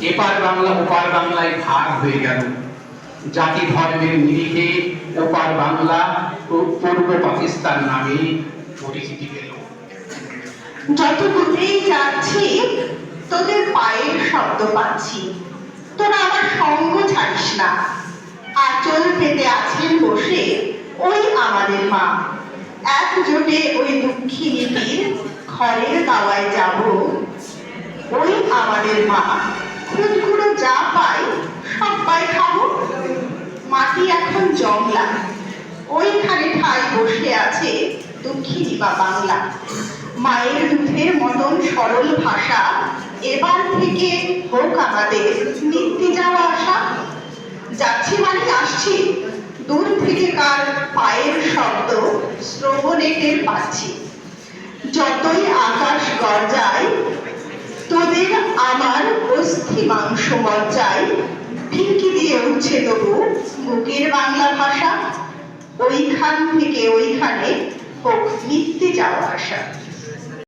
এপার বাংলা, ওপার বাংলায় ভাগ হয়ে গেল। জাতি ধর্মের নিরিখে ওপার বাংলা পূর্ব পাকিস্তান নামে পরিচিতি পেল। যত দূরেই যাচ্ছি তোদের পায়ের শব্দ পাচ্ছি। তোরা আমার সঙ্গ ছাড়িস না। আঁচল পেতে আছেন বসে ওই আমাদের মা। একজোটে ওই দুঃখী দুঃখিনীটির ঘরের দাওয়ায় যাব ওই আমাদের মা। খুদগুলো যা পাই, সব সবাই খাব। মাটি এখন জংলা। ওইখানে ঠাই বসে আছে দুঃখিনী বা বাংলা। মায়ের দুধের মতন সরল ভাষা, এবার থেকে হোক আমাদের নিত্যে যাওয়া আসা যাচ্ছি মানে আসছি, দূর থেকে কার পায়ের শব্দ শ্রবণে টের পাচ্ছি। যতই আকাশ গর্জায় মাংস মজ্জায় ফিরকি দিয়ে উঠছে তবু বুকের বাংলা ভাষা। ওইখান থেকে ওইখানে হোক নিত্যে যাওয়া আসা।